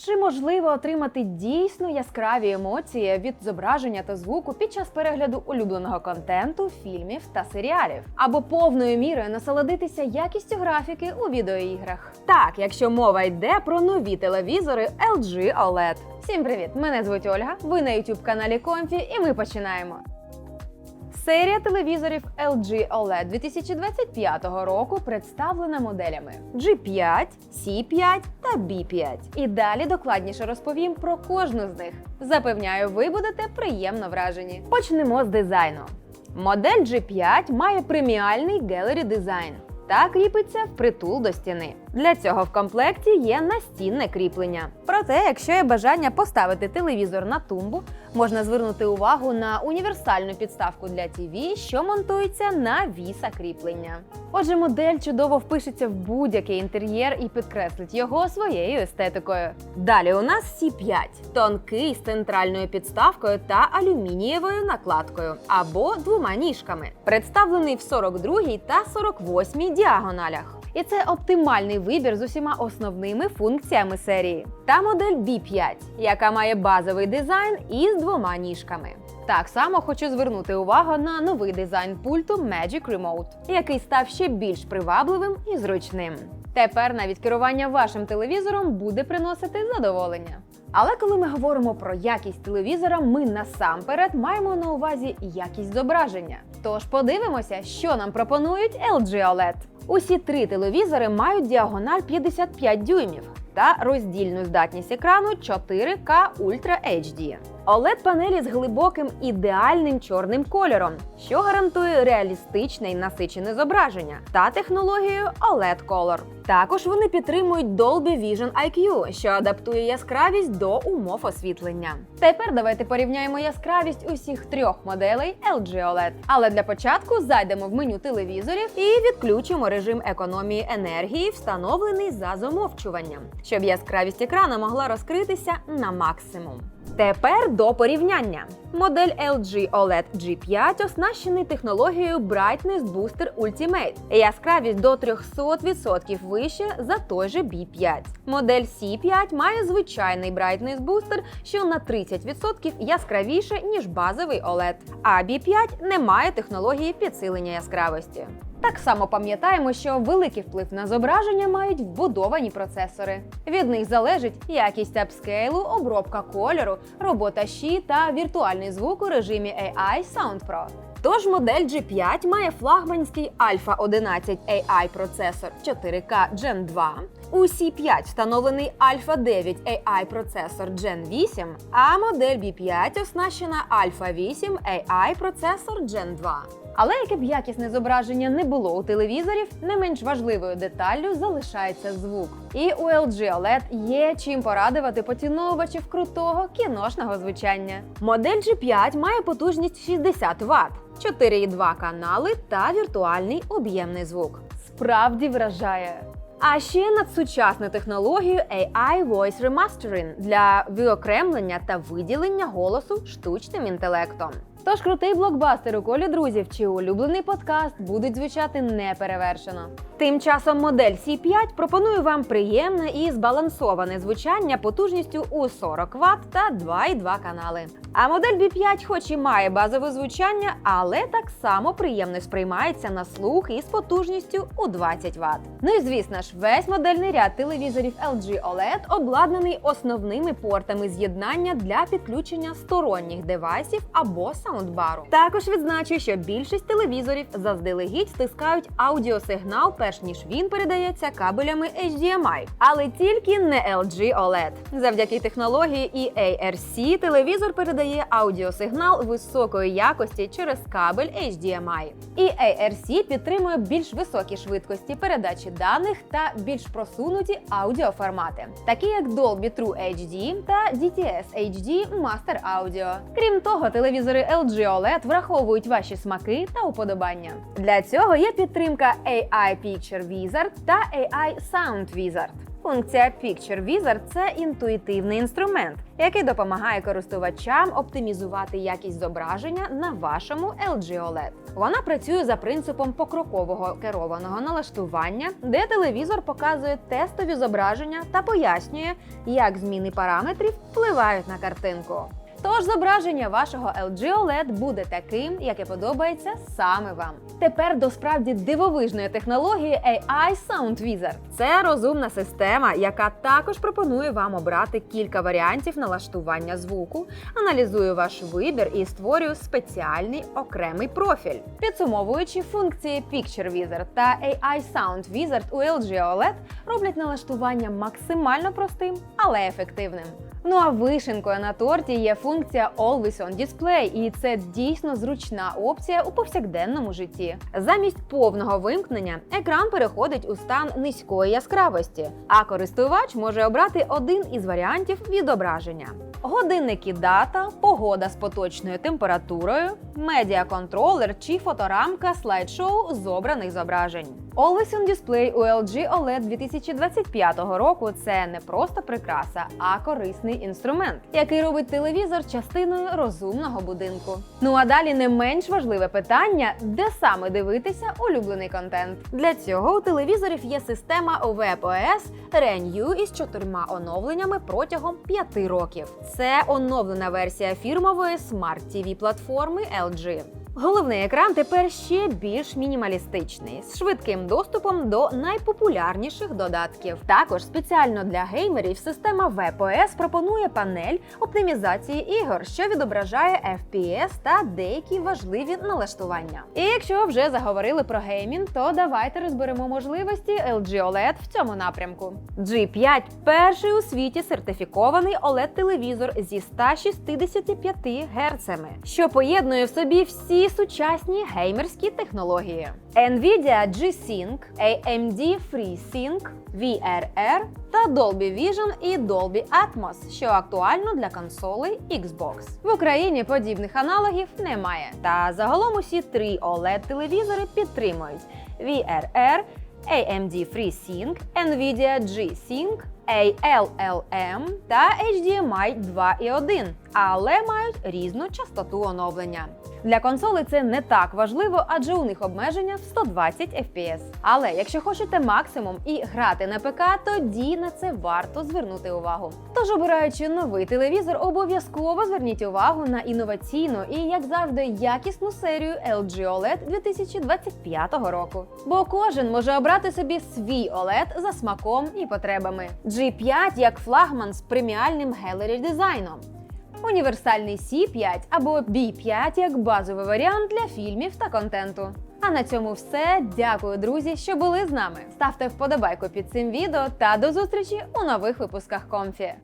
Чи можливо отримати дійсно яскраві емоції від зображення та звуку під час перегляду улюбленого контенту, фільмів та серіалів? Або повною мірою насолодитися якістю графіки у відеоіграх? Так, якщо мова йде про нові телевізори LG OLED. Всім привіт! Мене звуть Ольга. Ви на youtube каналі Комфі, і ми починаємо. Серія телевізорів LG OLED 2025 року представлена моделями G5, C5 та B5. І далі докладніше розповім про кожну з них. Запевняю, ви будете приємно вражені. Почнемо з дизайну. Модель G5 має преміальний Gallery дизайн та кріпиться впритул до стіни. Для цього в комплекті є настінне кріплення. Проте, якщо є бажання поставити телевізор на тумбу, можна звернути увагу на універсальну підставку для ТВ, що монтується на віса кріплення. Отже, модель чудово впишеться в будь-який інтер'єр і підкреслить його своєю естетикою. Далі у нас C5 тонкий з центральною підставкою та алюмінієвою накладкою або двома ніжками, представлений в 42 та 48 діагоналях. І це оптимальний вибір з усіма основними функціями серії. Та модель B5, яка має базовий дизайн із двома ніжками. Так само хочу звернути увагу на новий дизайн пульту Magic Remote, який став ще більш привабливим і зручним. Тепер навіть керування вашим телевізором буде приносити задоволення. Але коли ми говоримо про якість телевізора, ми насамперед маємо на увазі якість зображення. Тож подивимося, що нам пропонують LG OLED. Усі три телевізори мають діагональ 55 дюймів та роздільну здатність екрану 4К Ultra HD. Oled панелі з глибоким ідеальним чорним кольором, що гарантує реалістичне і насичене зображення та технологію OLED Color. Також вони підтримують Dolby Vision IQ, що адаптує яскравість до умов освітлення. Тепер давайте порівняємо яскравість усіх трьох моделей LG OLED. Але для початку зайдемо в меню телевізорів і відключимо режим економії енергії, встановлений за замовчуванням, щоб яскравість екрана могла розкритися на максимум. Тепер до порівняння. Модель LG OLED G5 оснащений технологією Brightness Booster Ultimate. Яскравість до 300% вище за той же B5. Модель C5 має звичайний Brightness Booster, що на 30% яскравіше, ніж базовий OLED. А B5 не має технології підсилення яскравості. Так само пам'ятаємо, що великий вплив на зображення мають вбудовані процесори. Від них залежить якість апскейлу, обробка кольору, робота щі та віртуальний звук у режимі AI Sound Pro. Тож модель G5 має флагманський Alpha 11 AI процесор 4K Gen 2. У C5 встановлений Alpha 9 AI процесор Gen 8, а модель B5 оснащена Alpha 8 AI процесор Gen 2. Але яке б якісне зображення не було у телевізорів, не менш важливою деталлю залишається звук. І у LG OLED є чим порадувати поціновувачів крутого кіношного звучання. Модель G5 має потужність 60 Вт, 4,2 канали та віртуальний об'ємний звук. Справді вражає. А ще над сучасну технологію AI Voice Remastering для виокремлення та виділення голосу штучним інтелектом. Тож крутий блокбастер у колі друзів чи улюблений подкаст будуть звучати неперевершено. Тим часом модель C5 пропонує вам приємне і збалансоване звучання потужністю у 40 Вт та 2,2 канали. А модель B5 хоч і має базове звучання, але так само приємно сприймається на слух із потужністю у 20 Вт. Ну і звісно ж, весь модельний ряд телевізорів LG OLED обладнаний основними портами з'єднання для підключення сторонніх девайсів або саундбару. Також відзначу, що більшість телевізорів заздалегідь стискають аудіосигнал, перш ніж він передається кабелями HDMI, але тільки не LG OLED. Завдяки технології EARC телевізор передає аудіосигнал високої якості через кабель HDMI. EARC підтримує більш високі швидкості передачі даних та більш просунуті аудіоформати, такі як Dolby True HD та DTS HD Master Audio. Крім того, телевізори LG OLED враховують ваші смаки та уподобання. Для цього є підтримка AI Picture Wizard та AI Sound Wizard. Функція Picture Wizard – це інтуїтивний інструмент, який допомагає користувачам оптимізувати якість зображення на вашому LG OLED. Вона працює за принципом покрокового керованого налаштування, де телевізор показує тестові зображення та пояснює, як зміни параметрів впливають на картинку. Тож зображення вашого LG OLED буде таким, яке подобається саме вам. Тепер до справді дивовижної технології AI Sound Wizard. Це розумна система, яка також пропонує вам обрати кілька варіантів налаштування звуку, аналізує ваш вибір і створює спеціальний окремий профіль. Підсумовуючи функції Picture Wizard та AI Sound Wizard у LG OLED роблять налаштування максимально простим, але ефективним. Ну а вишенкою на торті є функція Always On Display, і це дійсно зручна опція у повсякденному житті. Замість повного вимкнення екран переходить у стан низької яскравості, а користувач може обрати один із варіантів відображення. Годинники дата, погода з поточною температурою, медіаконтролер чи фоторамка слайд-шоу з обраних зображень. Always on Display у LG OLED 2025 року це не просто прикраса, а корисний інструмент, який робить телевізор частиною розумного будинку. Ну а далі не менш важливе питання, де саме дивитися улюблений контент. Для цього у телевізорів є система WebOS Renew із чотирма оновленнями протягом п'яти років. Це оновлена версія фірмової Smart TV платформи LG. Головний екран тепер ще більш мінімалістичний, з швидким доступом до найпопулярніших додатків. Також спеціально для геймерів система WebOS пропонує панель оптимізації ігор, що відображає FPS та деякі важливі налаштування. І якщо вже заговорили про геймінг, то давайте розберемо можливості LG OLED в цьому напрямку. G5 – перший у світі сертифікований OLED-телевізор зі 165 Гц, що поєднує в собі всі сучасні геймерські технології. Nvidia G-Sync, AMD FreeSync, VRR та Dolby Vision і Dolby Atmos, що актуально для консолей Xbox. В Україні подібних аналогів немає. Та загалом усі три OLED-телевізори підтримують VRR, AMD FreeSync, Nvidia G-Sync, ALLM та HDMI 2.1, але мають різну частоту оновлення. Для консолей це не так важливо, адже у них обмеження в 120 FPS. Але якщо хочете максимум і грати на ПК, тоді на це варто звернути увагу. Тож, обираючи новий телевізор, обов'язково зверніть увагу на інноваційну і, як завжди, якісну серію LG OLED 2025 року. Бо кожен може обрати собі свій OLED за смаком і потребами. G5 як флагман з преміальним гелері дизайном. Універсальний C5 або B5 як базовий варіант для фільмів та контенту. А на цьому все. Дякую, друзі, що були з нами. Ставте вподобайку під цим відео та до зустрічі у нових випусках Комфі.